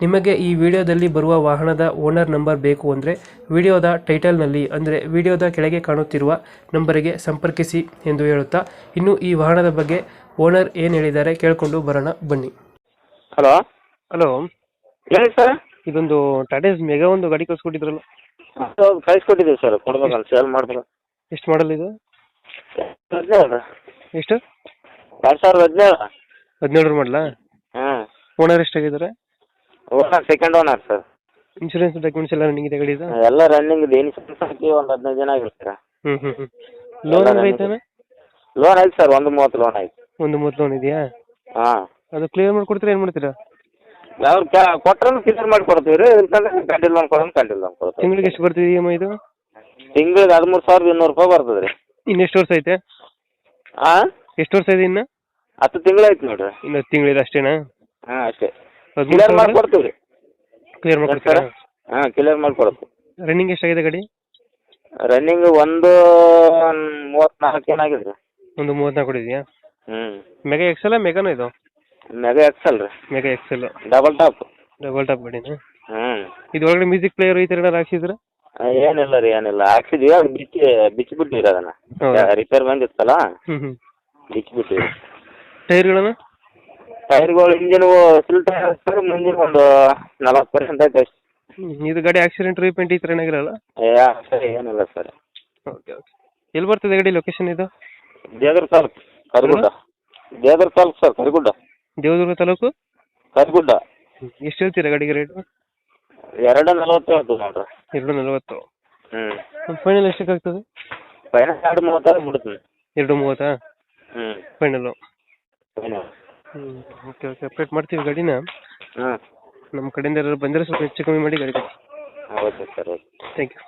ನಿಮಗೆ ಈ ವಿಡಿಯೋದಲ್ಲಿ ಬರುವ ವಾಹನದ ಓನರ್ ನಂಬರ್ ಬೇಕು ಅಂದರೆ ವಿಡಿಯೋದ ಟೈಟಲ್ನಲ್ಲಿ ಅಂದರೆ ವಿಡಿಯೋದ ಕೆಳಗೆ ಕಾಣುತ್ತಿರುವ ನಂಬರಿಗೆ ಸಂಪರ್ಕಿಸಿ ಎಂದು ಹೇಳುತ್ತಾ ಇನ್ನು ಈ ವಾಹನದ ಬಗ್ಗೆ ಓನರ್ ಏನು ಹೇಳಿದ್ದಾರೆ ಕೇಳಿಕೊಂಡು ಬರೋಣ ಬನ್ನಿ. ಹಲೋ? ಹಲೋ? ಹೇಳಿ ಸರ್. ಇದೊಂದು ಟಾಟಾ ಮೆಗಾ ಒಂದು ಗಾಡಿ ಕಳ್ಸ್ಕೊಟ್ಟಿದ್ರಲ್ಲ. ಕಳಿಸ್ಕೊಟ್ಟಿದ್ದೀವಿ ಸರ್ ಕೊಡ್ಬೇಕಲ್ಲ ಸೇಲ್ ಮಾಡ್ಬೇಕು. ಎಷ್ಟು ಮಾಡಲ್ ಇದು? ಹದಿನೇಳು. ಎಷ್ಟು? ಎರಡು ಸಾವಿರದ ಹದಿನೇಳು. ಹದಿನೇಳರ ಮಾಡಲಾ ಹಾಂ owner ಎಷ್ಟಾಗಿದ್ದಾರೆ? Owner second owner sir insurance documents ಎಲ್ಲ ರನ್ನಿಂಗ್ ಇದೆ ಗಾಡಿದು ಎಲ್ಲ ರನ್ನಿಂಗ್ ಇದೆ. ಇನ್ಸೂರೆನ್ಸ್ ಹಾಕಿ ಒಂದು ಹದಿನೈದು ಜನ ಆಗಿರ್ತೀರ ಹ್ಞೂ ಹ್ಞೂ ಹ್ಞೂ ಲೋನ್ ಎಲ್ಲ ಐತಾನೆ ಲೋನ್ ಆಯ್ತು ಸರ್ ಒಂದು ಮೂವತ್ತು ಲೋನ್ ಆಯ್ತು. ಒಂದು ಮೂವತ್ತು ಲೋನ್ ಇದೆಯಾ? ಹಾಂ. ಅದು ಕ್ಲಿಯರ್ ಮಾಡ್ಕೊಡ್ತೀರಾ ಏನು ಮಾಡ್ತೀರಾ? ಅವ್ರು ಕ್ಯಾ ಕೊಟ್ರೆ ಕ್ಲಿಯರ್ ಮಾಡಿ ಕೊಡ್ತೀವಿ ರೀ ಇಲ್ಕಂದ್ರೆ ಕಂಟಿಲ್ ಲೋನ್ ಕೊಡೋದು ಕಂಟಿಲ್ ಲೋನ್ ಕೊಡ್ತೀವಿ. ತಿಂಗಳಿಗೆ ಎಷ್ಟು ಬರ್ತೀವಿ ಇ ಎಂ ಐ ಇದು? ತಿಂಗಳಿಗೆ ಹದಿಮೂರು ಸಾವಿರದ ಇನ್ನೂರು ರೂಪಾಯಿ ಬರ್ತದೆ ರೀ ಇನ್ನೆಷ್ಟು ವರ್ಷ ಐತೆ? ಹಾಂ ಎಷ್ಟು ವರ್ಷ ಇದೆ ಇನ್ನು? ಹತ್ತು ತಿಂಗಳು ಐತೆ ನೋಡ್ರಿ. ಇನ್ನು ತಿಂಗಳಿದೆ ಅಷ್ಟೇನಾ? ಹಾಂ ಅಷ್ಟೇ. ಕ್ಲಿಯರ್ ಮಾಡ್ಕೊಡ್ತೀವಿ ರೀ ಕ್ಲಿಯರ್ ಸರ್ ಹಾ ಹಾಂ ಕ್ಲಿಯರ್ ಮಾಡ್ಕೊಡ್ತೀವಿ. ರನ್ನಿಂಗ್ ಎಷ್ಟಾಗಿದೆ ಗಾಡಿ? ರನ್ನಿಂಗ್ ಒಂದು ಮೂವತ್ತ್ನಾಲ್ಕು ಏನಾಗಿದೆ ರೀ ಒಂದು ಮೂವತ್ನಾಲ್ಕು ಕೊಡಿದೆಯಾ ಹ್ಞೂ ಮೆಗಾ ಎಕ್ಸೆಲ್ ಮೆಗಾನೋ ಇದು? ಮೆಗಾ ಎಕ್ಸೆಲ್ ರೀ. Mega excel double top double top ಗಾಡಿನ? ಹ್ಞೂ ಇದು ಒಳಗಡೆ ಮ್ಯೂಸಿಕ್ ಪ್ಲೇಯರ್ ಈ ತರ ಏನಾರು ಹಾಕ್ಸಿದ್ರೆ ಏನಿಲ್ಲ ರೀ ಏನಿಲ್ಲ. ಹಾಕ್ಸಿದ್ವಿ ಅದು ಬಿಚ್ಚಿ ಬಿಚ್ಚಿಬಿಟ್ಟಿವಿ ಅದನ್ನ. ಹೌದಾ? ರಿಪೇರ್ ಬಂದಿತ್ತಲ್ಲ? ಹ್ಞೂ ಹ್ಞೂ ಬಿಚ್ಚಿಬಿಟ್ಟಿವಿ ಟೈರ್ಗಳನ್ನು ಟೈರ್ಗಳು ಇಂಜಿನ್ ಫುಲ್ ಟೈರ್ ಸರ್ ಮುಂದಿನ ಒಂದು ನಲವತ್ತು ಪರ್ಸೆಂಟ್ ಆಯ್ತು ಅಷ್ಟೇ. ಇದು ಗಾಡಿ ಆಕ್ಸಿಡೆಂಟ್ ರೀಪೇಂಟ್ ಈ ಥರ ಏನಾಗಿರಲ್ಲ ಏ ಸರ್ ಏನಿಲ್ಲ ಸರ್ ಓಕೆ ಓಕೆ ಎಲ್ಲಿ ಬರ್ತದೆ ಗಾಡಿ ಲೊಕೇಶನ್ ಇದು? ದೇದ್ರ ತಾಲೂಕು ಕರಿಗುಡ್ಡ. ದೇದ್ರ ತಾಲೂಕು ಸರ್ ಕರಿಗುಡ್ಡ. ದೇವದುರ್ಗ ತಾಲೂಕು? ಕರಿಗುಡ್ಡ. ಎಷ್ಟು ಹೇಳ್ತೀರಾ ಗಾಡಿಗೆ ರೇಟು ಎರಡು ನಲವತ್ತು ಹೇಳ್ತೀವಿ ನೋಡ್ರಿ. ಎರಡು ನಲವತ್ತು. ಹ್ಞೂ ಫೈನಲ್ ಎಷ್ಟಕ್ಕೆ ಆಗ್ತದೆ ಫೈನಲ್ ಎರಡು ಮೂವತ್ತಾರು ಬಿಡ್ತೀನಿ ಎರಡು ಮೂವತ್ತಾ? ಹ್ಞೂ ಫೈನಲ್ಲು ಫೈನಲ್ ಹ್ಞೂ ಓಕೆ ಓಕೆ ಅಪ್ಡೇಟ್ ಮಾಡ್ತೀವಿ ಗಾಡಿನ? ನಮ್ ನಮ್ಮ ಕಡೆಯಿಂದ ಯಾರಾದ್ರು ಬಂದರೆ ಸ್ವಲ್ಪ ಹೆಚ್ಚು ಕಮ್ಮಿ ಮಾಡಿ ಗಾಡಿ ಕೊಡಿ. Okay sir okay thank you